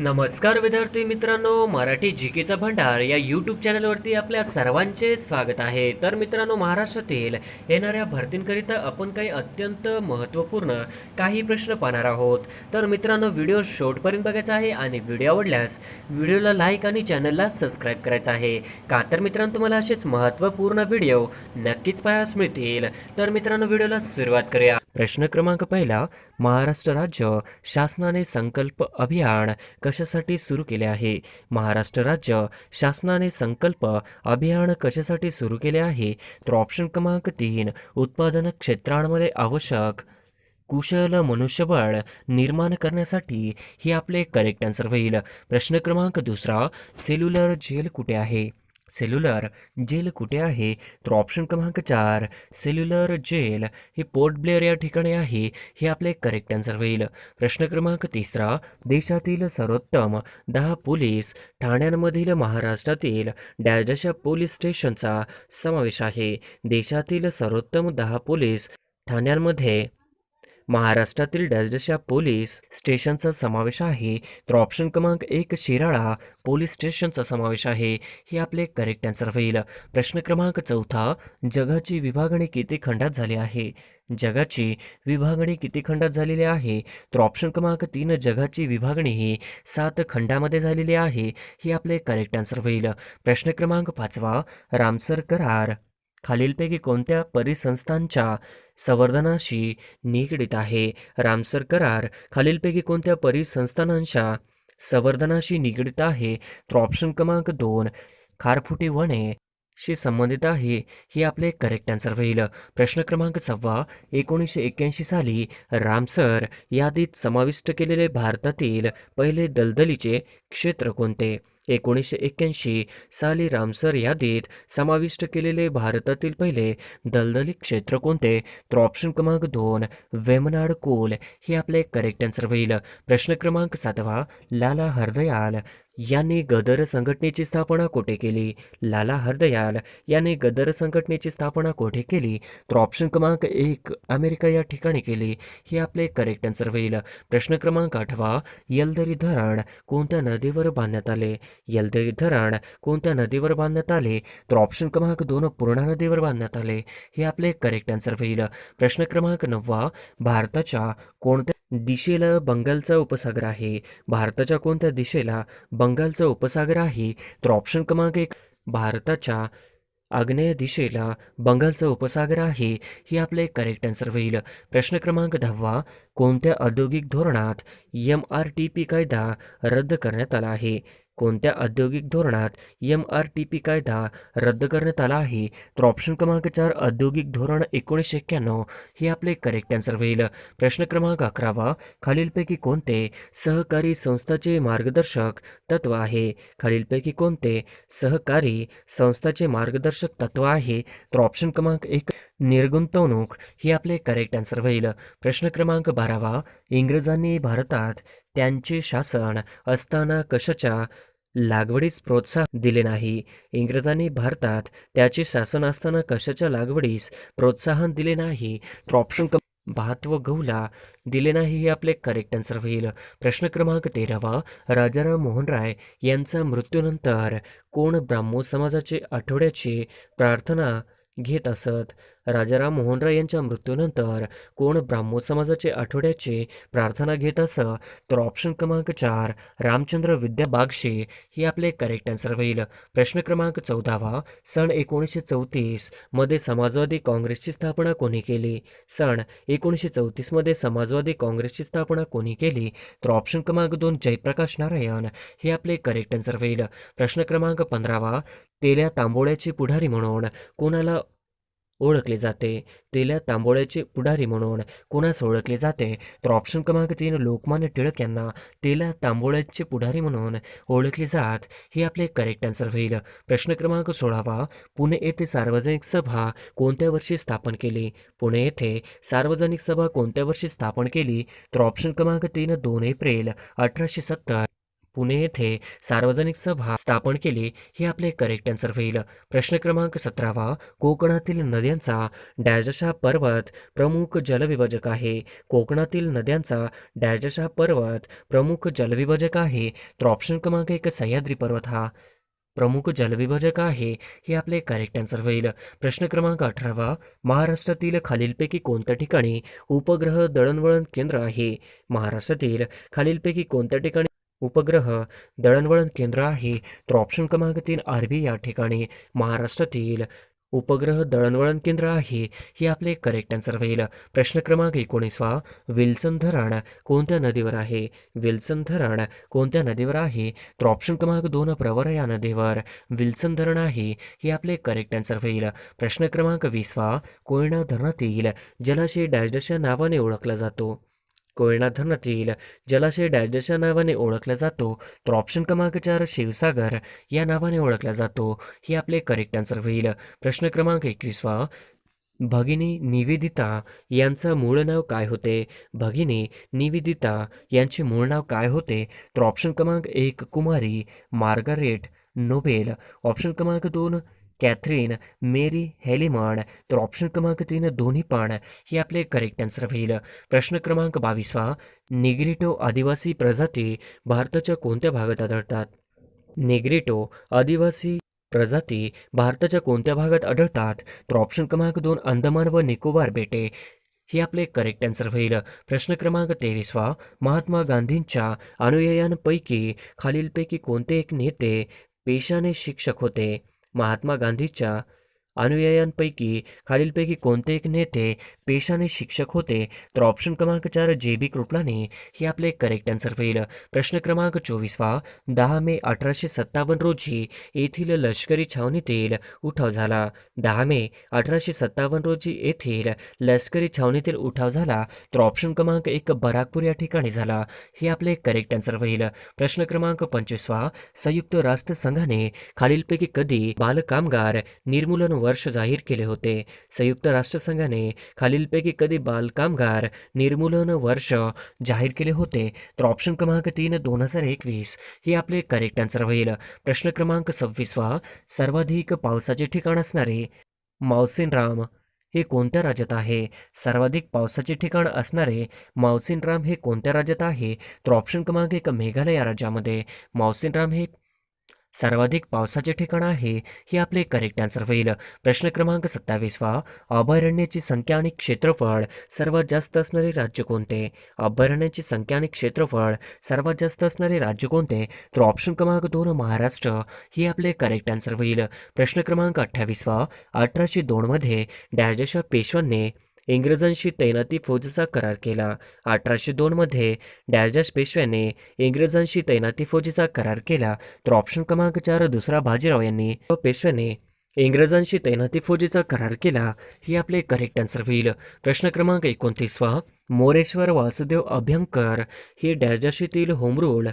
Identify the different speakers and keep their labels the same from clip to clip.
Speaker 1: नमस्कार विद्यार्थी मित्रांनो मराठी जी केचा भंडार या यूट्यूब चॅनलवरती आपल्या सर्वांचे स्वागत आहे. तर मित्रांनो महाराष्ट्रातील येणाऱ्या भरतींकरिता आपण काही अत्यंत महत्त्वपूर्ण काही प्रश्न पाहणार आहोत. तर मित्रांनो व्हिडिओ शॉर्टपर्यंत बघायचा आहे आणि व्हिडिओ आवडल्यास व्हिडिओला लाईक आणि चॅनलला सबस्क्राईब करायचं आहे. का तर मित्रांनो तुम्हाला असेच महत्त्वपूर्ण व्हिडिओ नक्कीच पाहायला मिळतील. तर मित्रांनो व्हिडिओला सुरुवात करूया. प्रश्न क्रमांक पहिला महाराष्ट्र राज्य शासनाने संकल्प अभियान कशासाठी सुरू केले आहे? महाराष्ट्र राज्य शासनाने संकल्प अभियान कशासाठी सुरू केले आहे? तर ऑप्शन क्रमांक तीन उत्पादन क्षेत्रांमध्ये आवश्यक कुशल मनुष्यबळ निर्माण करण्यासाठी हे आपले करेक्ट आन्सर होईल. प्रश्न क्रमांक दुसरा सेल्युलर जेल कुठे आहे? सेल्युलर जेल कुठे आहे? तर ऑप्शन क्रमांक चार सेल्युलर जेल हे पोर्ट ब्लेअर या ठिकाणी आहे. हे आपले करेक्ट आन्सर होईल. प्रश्न क्रमांक तिसरा देशातील सर्वोत्तम दहा पोलीस ठाण्यांमधील महाराष्ट्रातील डॅजशा पोलीस स्टेशनचा समावेश आहे. देशातील सर्वोत्तम दहा पोलीस ठाण्यांमध्ये महाराष्ट्रातील डॅशच्या पोलीस स्टेशनचा समावेश आहे. तर ऑप्शन क्रमांक एक शिराळा पोलीस स्टेशनचा समावेश आहे. हे आपले करेक्ट आन्सर होईल. प्रश्न क्रमांक चौथा जगाची विभागणी किती खंडात झाली आहे? जगाची विभागणी किती खंडात झालेली आहे? तर ऑप्शन क्रमांक तीन जगाची विभागणी ही सात खंडामध्ये झालेली आहे. हे आपले करेक्ट आन्सर होईल. प्रश्न क्रमांक पाचवा रामसर करार. खालीलपैकी कोणत्या परिसंस्थांच्या संवर्धनाशी निगडीत आहे? रामसर करार खालीलपैकी कोणत्या परिसंस्थानांच्या संवर्धनाशी निगडीत आहे? तर ऑप्शन क्रमांक दोन खारफुटी वने शी संबंधित आहे हे आपले करेक्ट आन्सर होईल. प्रश्न क्रमांक सव्वा एकोणीसशे एक्क्याऐंशी साली रामसर यादीत समाविष्ट केलेले भारतातील पहिले दलदलीचे क्षेत्र कोणते? एकोणीसशे एक्क्याऐंशी साली रामसर यादीत समाविष्ट केलेले भारतातील पहिले दलदली क्षेत्र कोणते? तर ऑप्शन क्रमांक दोन वेमनाड कोल. हे आपले करेक्ट आन्सर होईल. प्रश्न क्रमांक सातवा लाला हरदयाल. यांनी गदर संघटनेची स्थापना कोठे केली? लाला हरदयाल यांनी गदर संघटनेची स्थापना कोठे केली? तर ऑप्शन क्रमांक एक अमेरिका या ठिकाणी केली. हे आपले करेक्ट आन्सर होईल. प्रश्न क्रमांक आठवा यलदरी धरण कोणत्या नदीवर बांधण्यात आले? यलदरी धरण कोणत्या नदीवर बांधण्यात आले? तर ऑप्शन क्रमांक दोन पूर्णा नदीवर बांधण्यात आले. हे आपले करेक्ट आन्सर होईल. प्रश्न क्रमांक नववा भारताच्या कोणत्या दिशेला बंगालचा उपसागर आहे? भारताच्या कोणत्या दिशेला बंगालचा उपसागर आहे? तर ऑप्शन क्रमांक एक भारताच्या आग्नेय दिशेला बंगालचा उपसागर आहे. हे आपले करेक्ट आन्सर होईल. प्रश्न क्रमांक दहावा कोणत्या औद्योगिक धोरणात एम आर टी पी कायदा रद्द करण्यात आला आहे? कोणत्या औद्योगिक धोरणात एम आर टी पी कायदा रद्द करण्यात आला आहे? तर ऑप्शन क्रमांक चार औद्योगिक धोरण एकोणीसशे एक्क्याण्णव. हे आपले करेक्ट आन्सर होईल. प्रश्न क्रमांक अकरावा खालीलपैकी कोणते सहकारी संस्थाचे मार्गदर्शक तत्व आहे? खालीलपैकी कोणते सहकारी संस्थाचे मार्गदर्शक तत्व आहे? तर ऑप्शन क्रमांक एक निर्गुंतवणूक हे आपले करेक्ट आन्सर होईल. प्रश्न क्रमांक बारावा. इंग्रजांनी भारतात त्यांचे शासन असताना कशाच्या लागवडीस प्रोत्साहन दिले नाही? इंग्रजांनी भारतात त्याचे शासन असताना कशाच्या लागवडीस प्रोत्साहन दिले नाही? तर ऑप्शन क्रमांक भात व गहूला दिले नाही हे आपले करेक्ट आन्सर होईल. प्रश्न क्रमांक तेरावा. राजाराम मोहन राय यांचा मृत्यूनंतर कोण ब्राह्मो समाजाचे आठवड्याची प्रार्थना घेत असत. राजाराम मोहन राय यांच्या मृत्यूनंतर कोण ब्राह्मो समाजाचे आठवड्याची प्रार्थना घेत असं तर ऑप्शन क्रमांक चार रामचंद्र विद्या बागशे हे आपले करेक्ट आन्सर होईल. प्रश्न क्रमांक चौदावा सन एकोणीसशे चौतीसमध्ये समाजवादी काँग्रेसची स्थापना कोणी केली? सन एकोणीसशे चौतीसमध्ये समाजवादी काँग्रेसची स्थापना कोणी केली? तर ऑप्शन क्रमांक दोन जयप्रकाश नारायण हे आपले करेक्ट आन्सर होईल. प्रश्न क्रमांक पंधरावा तेल्या तांबोळ्याची पुढारी म्हणून कोणाला ओळखले जाते. तेल्या तांबोळ्याचे पुढारी म्हणून कोणास ओळखले जाते? तर ऑप्शन क्रमांक तीन लोकमान्य टिळक यांना तेल्या तांबोळ्याचे पुढारी म्हणून ओळखले जात. हे आपले करेक्ट आन्सर होईल. प्रश्न क्रमांक सोळावा. पुणे येथे सार्वजनिक सभा कोणत्या वर्षी स्थापन केली? पुणे येथे सार्वजनिक सभा कोणत्या वर्षी स्थापन केली? तर ऑप्शन क्रमांक तीन दोन एप्रिल अठराशे सत्तर. पुणे येथे सार्वजनिक सभा स्थापन केली. हे आपले करेक्ट आन्सर होईल. प्रश्न क्रमांक सतरावा. कोकणातील नद्यांचा डॅजशा पर्वत प्रमुख जलविभाजक आहे. कोकणातील नद्यांचा डॅजशा पर्वत प्रमुख जलविभाजक आहे. तर ऑप्शन क्रमांक एक सह्याद्री पर्वत हा प्रमुख जलविभाजक आहे. हे आपले करेक्ट आन्सर होईल. प्रश्न क्रमांक अठरावा. महाराष्ट्रातील खालीलपैकी कोणत्या ठिकाणी उपग्रह दळणवळण केंद्र आहे? महाराष्ट्रातील खालीलपैकी कोणत्या ठिकाणी उपग्रह दळणवळण केंद्र आहे. तर ऑप्शन क्रमांक तीन आरबी या ठिकाणी महाराष्ट्रातील उपग्रह दळणवळण केंद्र आहे. हे आपले करेक्ट आन्सर होईल. प्रश्न क्रमांक एकोणीसवा विल्सन धरण कोणत्या नदीवर आहे? विल्सन धरण कोणत्या नदीवर आहे? तर ऑप्शन क्रमांक दोन प्रवर या नदीवर विल्सन धरण आहे. हे आपले करेक्ट आन्सर होईल. प्रश्न क्रमांक वीसवा कोयना धरणातील जलाशय डॅशडॅश या नावाने ओळखला जातो. कोयना धरणातील जलाशय डॅशडॅश नावाने ओळखला जातो. तर ऑप्शन क्रमांक चार शिवसागर या नावाने ओळखला जातो. हे आपले करेक्ट आन्सर होईल. प्रश्न क्रमांक एकवीसवा भगिनी निवेदिता यांचं मूळ नाव काय होते? भगिनी निवेदिता यांचे मूळ नाव काय होते? तर ऑप्शन क्रमांक एक कुमारी मार्गारेट नोबेल. ऑप्शन क्रमांक दोन कॅथरीन मेरी हेलिमॉन तर ऑप्शन क्रमांक तीन दोन्ही पण हे आपले करेक्ट आन्सर होईल. प्रश्न क्रमांक बावीसवा निग्रिटो आदिवासी प्रजाती भारताच्या कोणत्या भागात आढळतात? निग्रिटो आदिवासी प्रजाती भारताच्या कोणत्या भागात आढळतात? तर ऑप्शन क्रमांक दोन अंदमान व निकोबार बेटे हे आपले करेक्ट आन्सर होईल. प्रश्न क्रमांक तेवीसवा महात्मा गांधींच्या अनुयायांपैकी खालीलपैकी कोणते एक नेते पेशाने शिक्षक होते? महात्मा गांधीच्या अनुयायांपैकी खालीलपैकी कोणते एक नेते पेशाने शिक्षक होते तर ऑप्शन क्रमांक चार जे बी कृपलाने हे आपले करेक्ट आन्सर होईल. प्रश्न क्रमांक चोवीसवा दहा मे अठराशे सत्तावन्न रोजी येथील लष्करी छावणीतील उठाव झाला. दहा मे अठराशे सत्तावन्न रोजी येथील लष्करी छावणीतील उठाव झाला तर ऑप्शन क्रमांक एक बराकपूर या ठिकाणी झाला. हे आपले करेक्ट आन्सर होईल. प्रश्न क्रमांक पंचवीसवा संयुक्त राष्ट्रसंघाने खालीलपैकी कधी बालकामगार निर्मूलन वर्ष जाहीर केले होते. संयुक्त राष्ट्रसंघाने खालीलपैकी कधी बालकामगार निर्मूलन वर्ष जाहीर केले होते तर ऑप्शन क्रमांक तीन दोन हजार एकवीस हे आपले करेक्ट आन्सर होईल. प्रश्न क्रमांक सव्वीसवा सर्वाधिक पावसाचे ठिकाण असणारे मावसिनराम हे कोणत्या राज्यात आहे? सर्वाधिक पावसाचे ठिकाण असणारे मावसिनराम हे कोणत्या राज्यात आहे? तर ऑप्शन क्रमांक एक मेघालय या राज्यामध्ये मावसिनराम हे सर्वाधिक पावसाचे ठिकाण आहे हे आपले करेक्ट आन्सर होईल. प्रश्न क्रमांक सत्तावीसवा अभयारण्याची संख्या आणि क्षेत्रफळ सर्वात जास्त असणारे राज्य कोणते? अभयारण्याची संख्या आणि क्षेत्रफळ सर्वात जास्त असणारे राज्य कोणते? तर ऑप्शन क्रमांक दोन महाराष्ट्र हे आपले करेक्ट आन्सर होईल. प्रश्न क्रमांक अठ्ठावीसवा अठराशे दोनमध्ये डॅजेशा पेशव्यांनी इंग्रजांशी तैनाती फौजेचा करार केला. अठराशे दोनमध्ये डॅजश पेशव्याने इंग्रजांशी तैनाती फौजेचा करार केला. तर ऑप्शन क्रमांक चार दुसरा बाजीराव यांनी व पेशव्याने इंग्रजांशी तैनाती फौजेचा करार केला. हे आपले करेक्ट आन्सर होईल. प्रश्न क्रमांक एकोणतीसवा मोरेश्वर वासुदेव अभ्यंकर हे डॅजशीतील होमरूल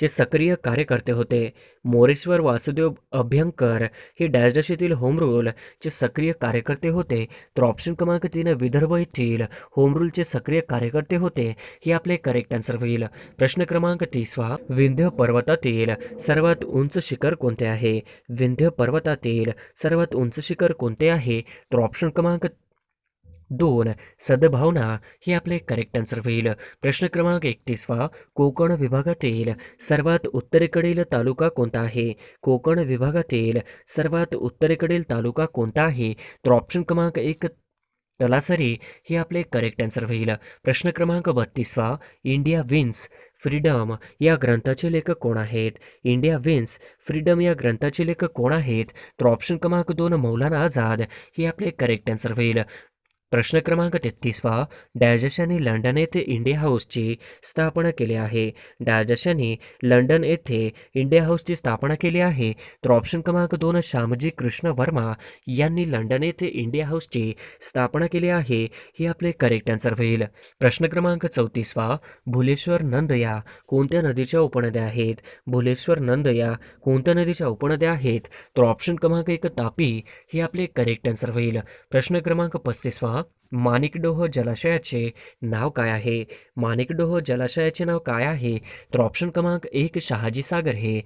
Speaker 1: जे सक्रिय कार्यकर्ते होते मोरेश्वर वासुदेव अभ्यंकर हे डॅजशीतील होमरूल चे सक्रिय कार्यकर्ते होते. तर ऑप्शन क्रमांक तीन विदर्भ येथील होमरूलचे सक्रिय कार्यकर्ते होते हे आपले करेक्ट आन्सर होईल. प्रश्न क्रमांक तीसवा विंध्य पर्वतातील सर्वात उंच शिखर कोणते आहे? विंध्य पर्वतातील सर्वात उंच शिखर कोणते आहे? तर ऑप्शन क्रमांक दोन सद्भावना हे आपले करेक्ट आन्सर होईल. प्रश्न क्रमांक एकतीसवा कोकण विभागातील सर्वात उत्तरेकडील तालुका कोणता आहे? कोकण विभागातील सर्वात उत्तरेकडील तालुका कोणता आहे? तर ऑप्शन क्रमांक एक तलासरी हे आपले करेक्ट आन्सर होईल. प्रश्न क्रमांक बत्तीसवा इंडिया विन्स फ्रीडम या ग्रंथाचे लेखक कोण आहेत? इंडिया विन्स फ्रीडम या ग्रंथाचे लेखक कोण आहेत? तर ऑप्शन क्रमांक दोन मौलाना आझाद हे आपले करेक्ट आन्सर होईल. प्रश्न क्रमांक तेहतीसवा डॅजशाने लंडन येथे इंडिया हाऊसची स्थापना केली आहे. डॅजशाने लंडन येथे इंडिया हाऊसची स्थापना केली आहे. तर ऑप्शन क्रमांक दोन श्यामजी कृष्ण वर्मा यांनी लंडन येथे इंडिया हाऊसची स्थापना केली आहे. हे आपले करेक्ट आन्सर होईल. प्रश्न क्रमांक चौतीसवा भुलेश्वर नंद या कोणत्या नदीच्या उपनद्या आहेत? भुलेश्वर नंद या कोणत्या नदीच्या उपनद्या आहेत? तर ऑप्शन क्रमांक एक तापी. हे आपले करेक्ट आन्सर होईल. प्रश्न क्रमांक पस्तीसवा माणिकडोह जलाशयाचे नाव काय आहे? माणिकडोह जलाशयाचे नाव काय आहे? तर ऑप्शन क्रमांक एक शहाजी सागर हे.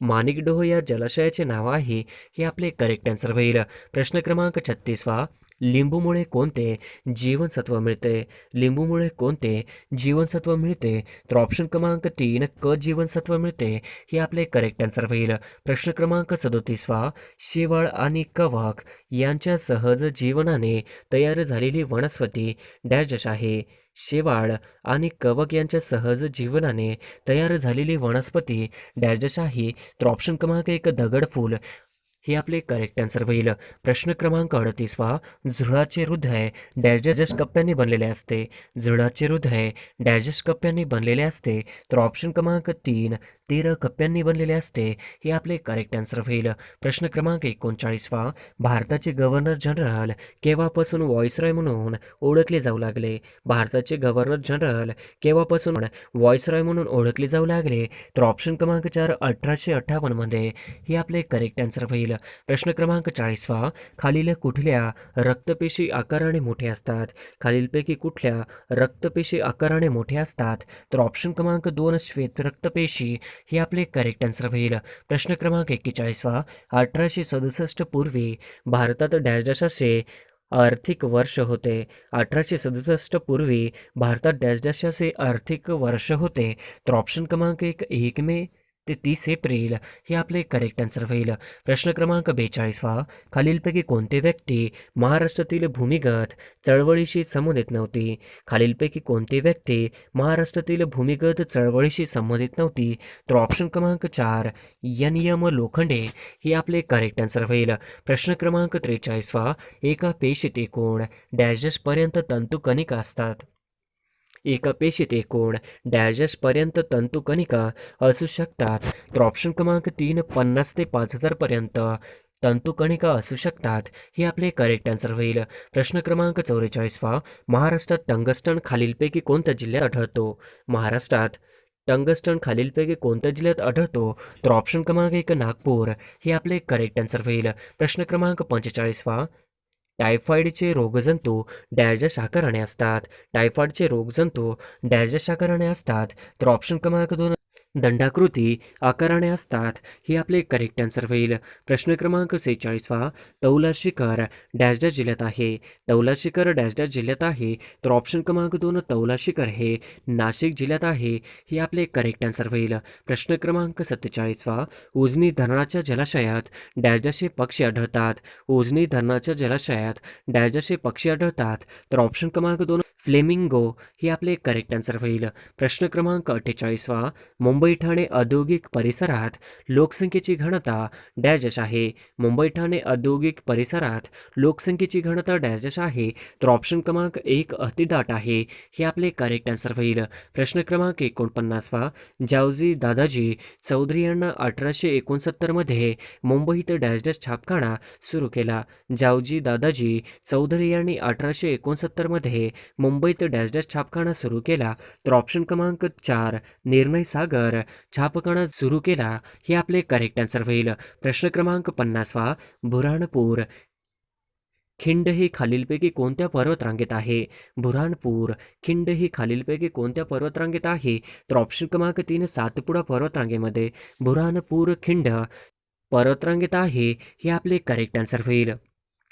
Speaker 1: माणिकडोह या जलाशयाचे नाव आहे हे आपले करेक्ट आन्सर होईल. प्रश्न क्रमांक छत्तीसवा लिंबूमुळे कोणते जीवनसत्व मिळते? लिंबूमुळे कोणते जीवनसत्व मिळते? तर ऑप्शन क्रमांक तीन क जीवनसत्व मिळते हे आपले करेक्ट आन्सर होईल. प्रश्न क्रमांक सदोतीसवा शेवाळ आणि कवक यांच्या सहज जीवनाने तयार झालेली वनस्पती डॅश आहे. शेवाळ आणि कवक यांच्या सहज जीवनाने तयार झालेली वनस्पती डॅश आहे. तर ऑप्शन क्रमांक एक दगडफूल. हे आपले करेक्ट आन्सर होईल. प्रश्न क्रमांक अडतीसवा झुळाचे हृदय डॅजस कप्प्यांनी बनलेले असते. झुळाचे हृदय डॅजेस्ट कप्प्यांनी बनलेले असते. तर ऑप्शन क्रमांक तीन तेरा कप्प्यांनी बनलेले असते. हे आपले करेक्ट आन्सर होईल. प्रश्न क्रमांक एकोणचाळीसवा भारताचे गव्हर्नर जनरल केव्हापासून व्हॉइसरॉय म्हणून ओळखले जाऊ लागले? भारताचे गव्हर्नर जनरल केव्हापासून व्हॉइसरॉय म्हणून ओळखले जाऊ लागले? तर ऑप्शन क्रमांक चार अठराशे अठ्ठावन्नमध्ये हे आपले करेक्ट आन्सर होईल. प्रश्न क्रमांक चाळीसवा खालील कुठल्या रक्तपेशी आकाराने मोठे असतात? खालीलपैकी कुठल्या रक्तपेशी आकाराने मोठे असतात? तर ऑप्शन क्रमांक दोन श्वेत रक्तपेशी हे आपले करेक्ट आन्सर होईल. प्रश्न क्रमांक एक्केचाळीसवा अठराशे सदुसष्ट पूर्वी भारतात डॅश डॅश असे आर्थिक वर्ष होते. अठराशे सदुसष्ट पूर्वी भारतात डॅश डॅश असे आर्थिक वर्ष होते. तर ऑप्शन क्रमांक एक एक मे ते तीस एप्रिल हे आपले करेक्ट आन्सर होईल. प्रश्न क्रमांक बेचाळीसवा खालीलपैकी कोणते व्यक्ती महाराष्ट्रातील भूमिगत चळवळीशी संबंधित नव्हती? खालीलपैकी कोणती व्यक्ती महाराष्ट्रातील भूमिगत चळवळीशी संबंधित नव्हती? तर ऑप्शन क्रमांक चार एन. एम. लोखंडे हे आपले करेक्ट आन्सर होईल. प्रश्न क्रमांक त्रेचाळीसवा एका पेशीत एकूण डॅजेसपर्यंत तंतुकणिका असतात. एका पेशीत एकूण डॅजेसपर्यंत तंतुकणिका असू शकतात. तर ऑप्शन क्रमांक तीन पन्नास ते पाच हजारपर्यंत तंतुकणिका असू शकतात. हे आपले करेक्ट आन्सर होईल. प्रश्न क्रमांक चौवेचाळीसवा महाराष्ट्रात टंगस्टन खालीलपैकी कोणत्या जिल्ह्यात आढळतो? महाराष्ट्रात टंगस्टन खालीलपैकी कोणत्या जिल्ह्यात आढळतो? तर ऑप्शन क्रमांक एक नागपूर. हे आपले करेक्ट आन्सर होईल. प्रश्न क्रमांक पंचेचाळीसवा टायफॉईडचे रोगजंतू डॅजस आकाराने असतात. टायफॉईडचे रोगजंतू डॅजस आकाराने असतात. तर ऑप्शन क्रमांक दोन दंडाकृती आकाराने असतात. ही आपले करेक्ट आन्सर होईल. प्रश्न क्रमांक सेहेचाळीसवा तौला शिखर डॅश डॅश जिल्ह्यात आहे. तौला शिखर डॅश डॅश जिल्ह्यात आहे. तर ऑप्शन क्रमांक दोन तौला शिखर हे नाशिक जिल्ह्यात आहे. हे आपले करेक्ट आन्सर होईल. प्रश्न क्रमांक सत्तेचाळीसवा उजनी धरणाच्या जलाशयात डॅश डॅश हे पक्षी आढळतात. उजनी धरणाच्या जलाशयात डॅश डॅश हे पक्षी आढळतात. तर ऑप्शन क्रमांक दोन फ्लेमिंगो हे आपले करेक्ट आन्सर होईल प्रश्न क्रमांक अठ्ठेचाळीसवा. मुंबई ठाणे औद्योगिक परिसरात लोकसंख्येची घनता डॅजश आहे. मुंबई ठाणे औद्योगिक परिसरात लोकसंख्येची घनता डॅजश आहे. तर ऑप्शन क्रमांक एक अतिदाट आहे. हे आपले करेक्ट आन्सर होईल प्रश्न क्रमांक एकोणपन्नासवा. जावजी दादाजी चौधरी यांना अठराशे एकोणसत्तरमध्ये मुंबईत डॅश डॅश छापखाना सुरू केला. जावजी दादाजी चौधरी यांनी अठराशे एकोणसत्तरमध्ये मुंबई मुंबईत डॅश डॅश छापखाना सुरू केला तर ऑप्शन क्रमांक चार निर्णय सागर छापखाना सुरू केला हे आपले करेक्ट आन्सर होईल. प्रश्न क्रमांक पन्नासवा बुऱ्हाणपूर. खिंड ही खालीलपैकी कोणत्या पर्वतरांगेत आहे? बुऱ्हाणपूर खिंड ही खालीलपैकी कोणत्या पर्वतरांगेत आहे? तर ऑप्शन क्रमांक तीन सातपुडा पर्वतरांगेमध्ये बुऱ्हाणपूर खिंड पर्वतरांगेत आहे हे आपले करेक्ट आन्सर होईल.